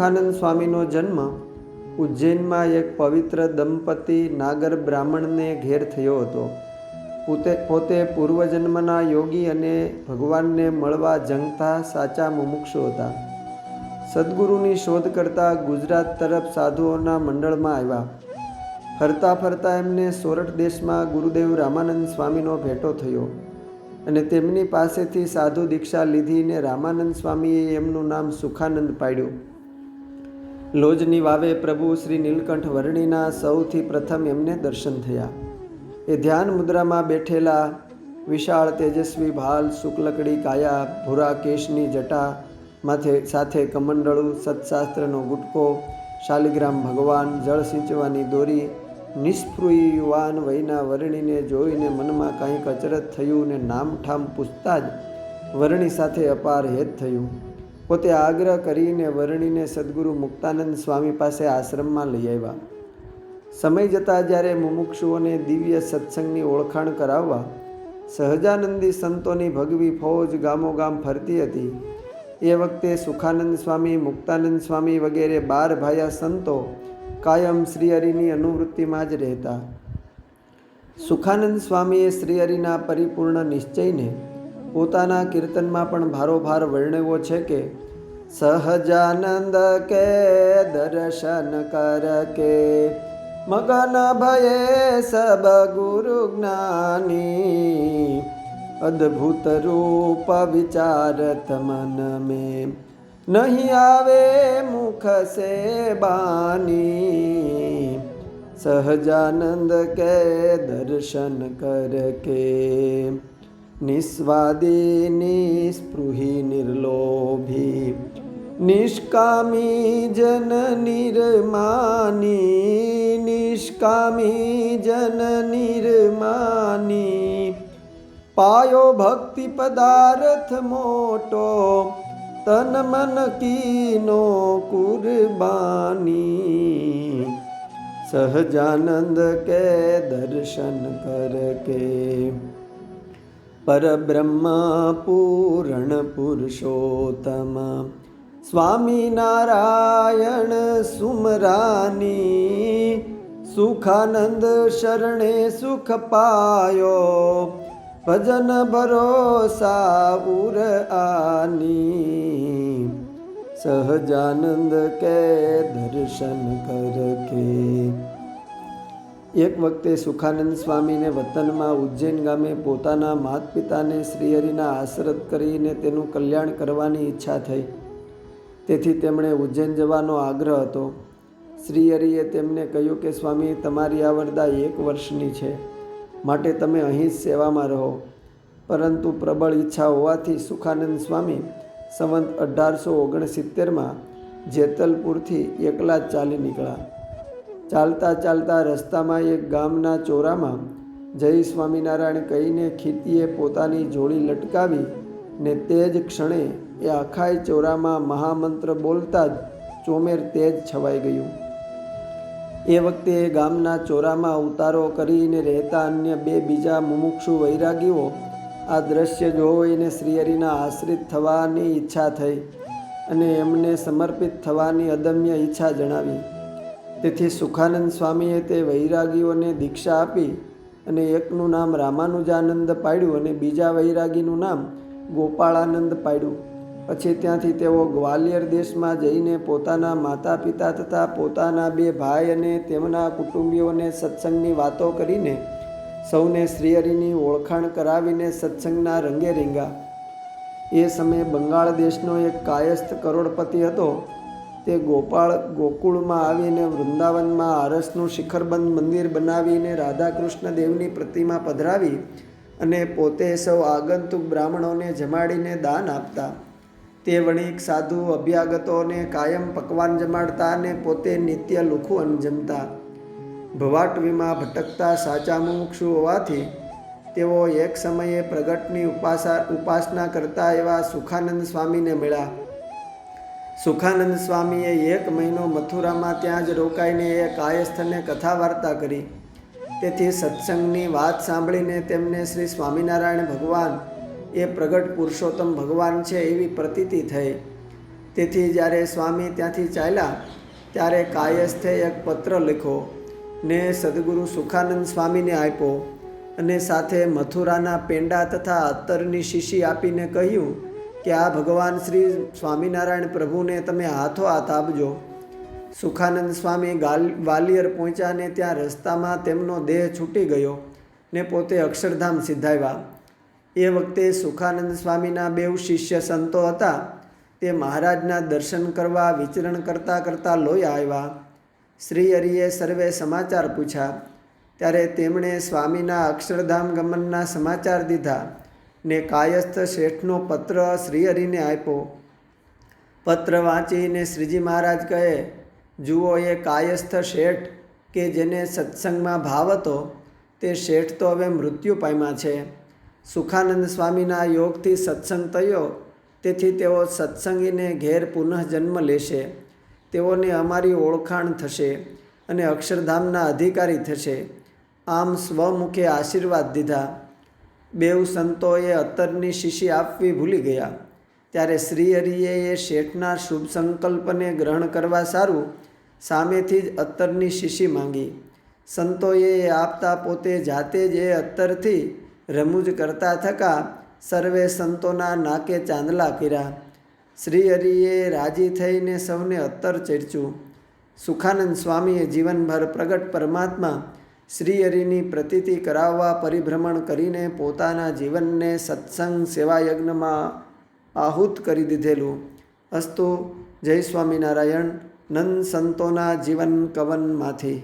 સુખાનંદ સ્વામીનો જન્મ ઉજ્જૈનમાં એક પવિત્ર દંપતી નાગર બ્રાહ્મણને ઘેર થયો હતો. પોતે પોતે પૂર્વજન્મના યોગી અને ભગવાનને મળવા જંગતા સાચા મુમુક્ષુ હતા. સદગુરુની શોધ કરતા ગુજરાત તરફ સાધુઓના મંડળમાં આવ્યા. ફરતા ફરતા એમને સોરઠ દેશમાં ગુરુદેવ રામાનંદ સ્વામીનો ભેટો થયો અને તેમની પાસેથી સાધુ દીક્ષા લીધીને રામાનંદ સ્વામીએ એમનું નામ સુખાનંદ પાડ્યું. લોજની વાવે પ્રભુ શ્રી નીલકંઠ વર્ણિના સૌથી પ્રથમ એમને દર્શન થયા. એ ધ્યાન મુદ્રામાં બેઠેલા વિશાળ તેજસ્વી ભાલ, શુક્લકડી કાયા, ભૂરા કેશની જટા, માથે સાથે કમંડળું, સત્શાસ્ત્રનો ગુટકો, શાલિગ્રામ ભગવાન, જળ સિંચવાની દોરી નિષ્ફ્રુય યુવાન વયના વરણીને જોઈને મનમાં કાંઈક અચરત થયું ને નામઠામ પૂછતા જ વરણી સાથે અપાર હેત થયું. પોતે આગ્રહ કરીને વર્ણીને સદગુરુ મુક્તાનંદ સ્વામી પાસે આશ્રમમાં લઈ આવ્યા. સમય જતાં જ્યારે મુમુક્ષુઓને દિવ્ય સત્સંગની ઓળખાણ કરાવવા સહજાનંદી સંતોની ભગવી ફૌજ ગામોગામ ફરતી હતી, એ વખતે સુખાનંદ સ્વામી, મુક્તાનંદ સ્વામી વગેરે બાર ભાયા સંતો કાયમ શ્રીહરિની અનુવૃત્તિમાં જ રહેતા. સુખાનંદ સ્વામીએ શ્રીહરિના પરિપૂર્ણ નિશ્ચયને પોતાના કીર્તનમાં પણ ભારોભાર વર્ણવ્યો છે કે, સહજાનંદ કે દર્શન કર કે, મગન ભયે સબ ગુરુ જ્ઞાની, અદ્ભુત રૂપ વિચારત મન में નહીં આવે મુખ સે બાની, સહજાનંદ કે દર્શન કર કે. નિસ્વાદી નિસ્પૃહી નિર્લોભી નિષ્કામી જન નિર્માની નિષ્કામી જન નિર્માની પાયો ભક્તિ પદાર્થ મોટો તન મન કીનો કુરબાની સહજાનંદ કે દર્શન કરકે પરબ્રહ્મ પૂરણ પુરુષોત્તમ સ્વામી નારાયણ સુમરાની સુખાનંદ શરણે સુખ પાયો ભજન ભરોસા ઉર આની સહજાનંદ કે દર્શન કરકે એક વખતે સુખાનંદ સ્વામીને વતનમાં ઉજ્જૈન ગામે પોતાના માત પિતાને શ્રીહરિના આશરત કરીને તેનું કલ્યાણ કરવાની ઈચ્છા થઈ. તેથી તેમણે ઉજ્જૈન જવાનો આગ્રહ હતો. શ્રીહરિએ તેમને કહ્યું કે, સ્વામી, તમારી આવરદા એક વર્ષની છે. માટે તમે અહીં જ સેવામાં રહો. પરંતુ પ્રબળ ઈચ્છા હોવાથી સુખાનંદ સ્વામી સંવંત અઢારસો ઓગણસિત્તેરમાં જેતલપુરથી એકલા જ ચાલી નીકળ્યા. ચાલતા ચાલતા રસ્તામાં એક ગામના ચોરામાં જય સ્વામિનારાયણ કહીને ખીતીએ પોતાની જોડી લટકાવી ને તે જ ક્ષણે એ આખાય ચોરામાં મહામંત્ર બોલતા જ ચોમેર તેજ છવાઈ ગયું. એ વખતે એ ગામના ચોરામાં ઉતારો કરીને રહેતા અન્ય બે બીજા મુમુક્ષુ વૈરાગીઓ આ દ્રશ્ય જોઈને શ્રીહરિના આશ્રિત થવાની ઈચ્છા થઈ અને એમને સમર્પિત થવાની અદમ્ય ઈચ્છા જણાવી. તેથી સુખાનંદ સ્વામીએ તે વૈરાગીઓને દીક્ષા આપી અને એકનું નામ રામાનુજાનંદ પાડ્યું અને બીજા વૈરાગીનું નામ ગોપાળાનંદ પાડ્યું. પછી ત્યાંથી તેઓ ગ્વાલિયર દેશમાં જઈને પોતાના માતા પિતા તથા પોતાના બે ભાઈ અને તેમના કુટુંબીઓને સત્સંગની વાતો કરીને સૌને શ્રીહરિની ઓળખાણ કરાવીને સત્સંગના રંગે રીંગા એ સમયે બંગાળ દેશનો એક કાયસ્થ કરોડપતિ હતો. તે ગોપાળ ગોકુળમાં આવીને વૃંદાવનમાં આરસનું શિખરબંધ મંદિર બનાવીને રાધાકૃષ્ણ દેવની પ્રતિમા પધરાવી અને પોતે સૌ આગંતુક બ્રાહ્મણોને જમાડીને દાન આપતા. તે વણિક, સાધુ, અભ્યાગતોને કાયમ પકવાન જમાડતા અને પોતે નિત્ય લુખું અન્ન જમતા. ભવાટવીમાં ભટકતા સાચા મુમુક્ષુ હોવાથી તેઓ એક સમયે પ્રગટની ઉપાસા, ઉપાસના કરતા એવા સુખાનંદ સ્વામીને મળ્યા. સુખાનંદ સ્વામીએ એક મહિનો મથુરામાં ત્યાં જ રોકાઈને એ કાયસ્થને કથા વાર્તા કરી. તેથી સત્સંગની વાત સાંભળીને તેમને શ્રી સ્વામિનારાયણ ભગવાન, એ પ્રગટ પુરુષોત્તમ ભગવાન છે એવી પ્રતીતિ થઈ. તેથી જ્યારે સ્વામી ત્યાંથી ચાલ્યા, ત્યારે કાયસ્થે એક પત્ર લખ્યો ને સદગુરુ સુખાનંદ સ્વામીને આપ્યો અને સાથે મથુરાના પેંડા તથા અત્તરની શીશી આપીને કહ્યું કે આ ભગવાન શ્રી સ્વામિનારાયણ પ્રભુને તમે હાથો હાથ આપજો. સુખાનંદ સ્વામી ગાલ ગ્વાલિયર પહોંચ્યા ને ત્યાં રસ્તામાં તેમનો દેહ છૂટી ગયો ને પોતે અક્ષરધામ સિદ્ધાવ્યા એ વખતે સુખાનંદ સ્વામીના બેવ શિષ્ય સંતો હતા. તે મહારાજના દર્શન કરવા વિચરણ કરતાં કરતાં લોહી આવ્યા. શ્રી હરિએ સર્વે સમાચાર પૂછ્યા. ત્યારે તેમણે સ્વામીના અક્ષરધામ ગમનના સમાચાર દીધા. ને કાયસ્થ શેઠનો પત્ર શ્રીહરિને આપ્યો. પત્ર વાંચીને શ્રીજી મહારાજ કહે, જુઓ એ કાયસ્થ શેઠ કે જેને સત્સંગમાં ભાવ હતો, તે શેઠ તો હવે મૃત્યુ પામ્યા છે. સુખાનંદ સ્વામીના યોગથી સત્સંગ થયો, તેથી તેઓ સત્સંગીને ઘેર પુનઃજન્મ લેશે. તેઓને અમારી ઓળખાણ થશે અને અક્ષરધામના અધિકારી થશે. આમ સ્વમુખે આશીર્વાદ દીધા. બેઉ સંતોએ અત્તરની શીશી આપવી ભૂલી ગયા. ત્યારે શ્રીહરિએ એ શેઠના શુભ સંકલ્પને ગ્રહણ કરવા સારું, સામેથી જ અત્તરની શીશી માંગી. સંતોએ એ આપતા પોતે જાતે જ એ અત્તરથી રમૂજ કરતા થકા સર્વે સંતોના નાકે ચાંદલા કર્યા. શ્રીહરિએ રાજી થઈને સૌને અત્તર ચેડચ્યું. સુખાનંદ સ્વામીએ જીવનભર પ્રગટ પરમાત્મા શ્રીહરિની પ્રતીતિ કરાવવા પરિભ્રમણ કરીને પોતાના જીવનને સત્સંગ સેવાયજ્ઞમાં આહુત કરી દીધેલું. અસ્તુ જય સ્વામિનારાયણ, નંદ સંતોના જીવન કવનમાંથી.